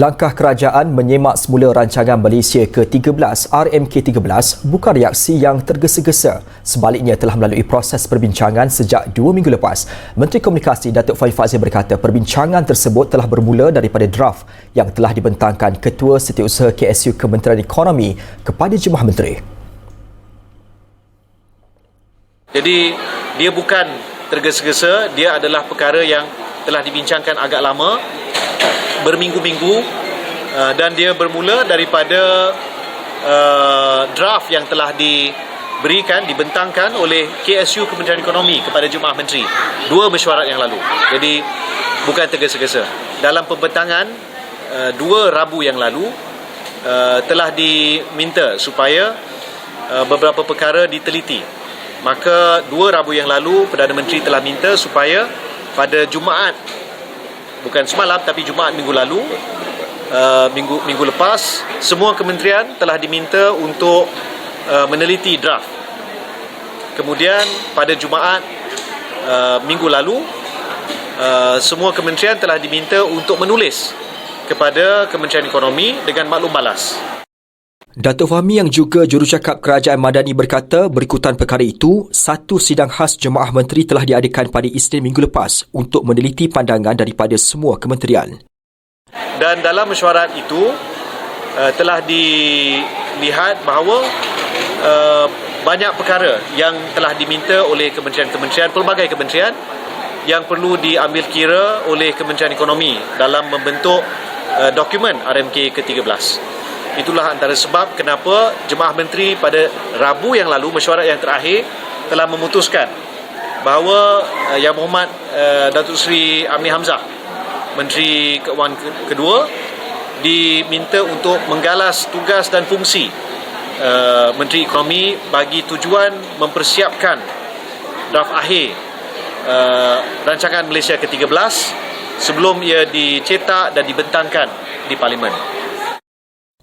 Langkah kerajaan menyemak semula rancangan Malaysia ke-13 RMK13 bukan reaksi yang tergesa-gesa. Sebaliknya telah melalui proses perbincangan sejak dua minggu lepas. Menteri Komunikasi Datuk Faiz Fazil berkata perbincangan tersebut telah bermula daripada draft yang telah dibentangkan Ketua Setiausaha KSU Kementerian Ekonomi kepada Jemaah Menteri. Jadi dia bukan tergesa-gesa, dia adalah perkara yang telah dibincangkan agak lama berminggu-minggu uh, dan dia bermula daripada uh, draft yang telah diberikan dibentangkan oleh KSU Kementerian Ekonomi kepada Jemaah Menteri dua mesyuarat yang lalu. Jadi bukan tergesa-gesa. Dalam pembentangan uh, dua Rabu yang lalu uh, telah diminta supaya uh, beberapa perkara diteliti. Maka dua Rabu yang lalu Perdana Menteri telah minta supaya pada Jumaat bukan semalam tapi Jumaat minggu lalu uh, minggu minggu lepas semua kementerian telah diminta untuk uh, meneliti draft. Kemudian pada Jumaat uh, minggu lalu uh, semua kementerian telah diminta untuk menulis kepada Kementerian Ekonomi dengan maklum balas. Datuk Fahmi yang juga jurucakap Kerajaan Madani berkata berikutan perkara itu, satu sidang khas Jemaah Menteri telah diadakan pada Isnin minggu lepas untuk meneliti pandangan daripada semua kementerian. Dan dalam mesyuarat itu uh, telah dilihat bahawa uh, banyak perkara yang telah diminta oleh kementerian-kementerian, pelbagai kementerian yang perlu diambil kira oleh Kementerian Ekonomi dalam membentuk uh, dokumen RMK ke-13. Itulah antara sebab kenapa Jemaah Menteri pada Rabu yang lalu, mesyuarat yang terakhir, telah memutuskan bahawa uh, Yang Berhormat uh, Datuk Seri Amir Hamzah, Menteri Keuangan kedua, diminta untuk menggalas tugas dan fungsi uh, Menteri Ekonomi bagi tujuan mempersiapkan draft akhir uh, rancangan Malaysia ke-13 sebelum ia dicetak dan dibentangkan di Parlimen.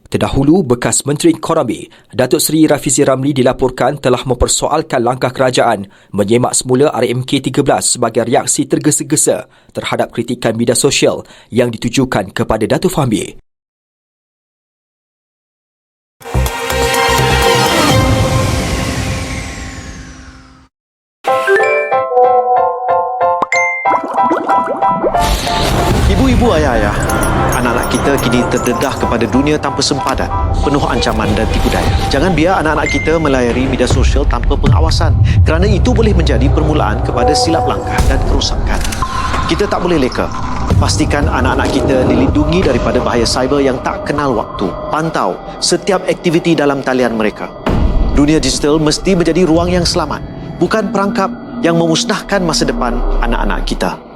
Terdahulu, bekas Menteri Ekonomi Datuk Seri Rafizi Ramli dilaporkan telah mempersoalkan langkah kerajaan menyemak semula RMK 13 sebagai reaksi tergesa-gesa terhadap kritikan media sosial yang ditujukan kepada Datuk Fahmi. Ibu-ibu ayah-ayah, anak-anak kita kini terdedah kepada dunia tanpa sempadan, penuh ancaman dan tipu daya. Jangan biar anak-anak kita melayari media sosial tanpa pengawasan kerana itu boleh menjadi permulaan kepada silap langkah dan kerosakan. Kita tak boleh leka. Pastikan anak-anak kita dilindungi daripada bahaya cyber yang tak kenal waktu. Pantau setiap aktiviti dalam talian mereka. Dunia digital mesti menjadi ruang yang selamat, bukan perangkap yang memusnahkan masa depan anak-anak kita.